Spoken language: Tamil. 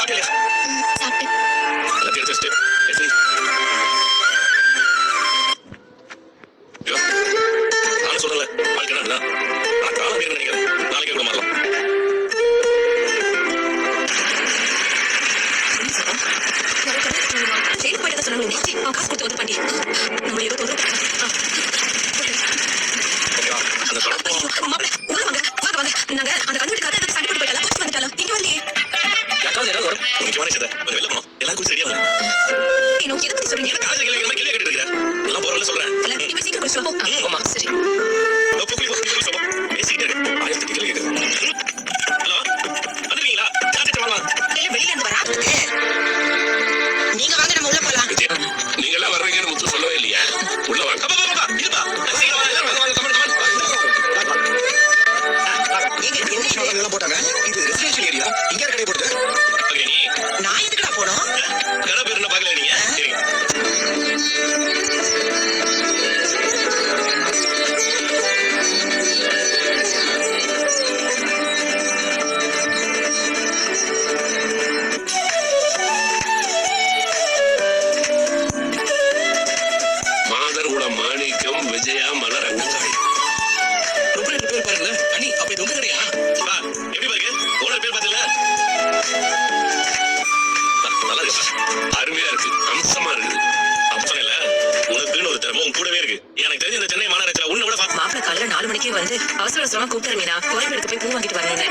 சாப்பிட்டு. எல்லாத்தையும் எடுத்து வச்சுட்டு எடுத்து நானும் சொல்றல வாழ்க்கை என்ன நான் வாங்க. வாங்க வாங்க. நாங்க அந்த முக்கியமான விஷயத்தை கொஞ்சம் வெளில போனோம் எல்லாம் குடிச்சு ரெடியா ஏனோ எதை பத்தி சொல்றீங்க காலேஜ் கேள்வி கேள்வி கேட்டுட்டு இருக்கிற எல்லாம் போறல சொல்றேன். இல்ல நீ போய் சீக்கிரம் குடிச்சு வா, போ ஆமா. சரி. இதோ கேள்வி நீங்க வாங்க நம்ம உள்ள போலாம். நீங்க எல்லாம் வர்றீங்கன்னு முத்து சொல்லவே இல்லையா. உள்ள வாங்க. அப்பா அப்பா எனக்கு தெரிஞ்ச இந்த சென்னை மாநகரத்துல உன்னை விட fast- மாப்பிள காலைல நாலு மணிக்கே வந்து அவசர அவசரமா கூப்பிட்டாரு மீனா. கோயம்பேடுக்கு போய் பூ வாங்கிட்டு வரேன்னு.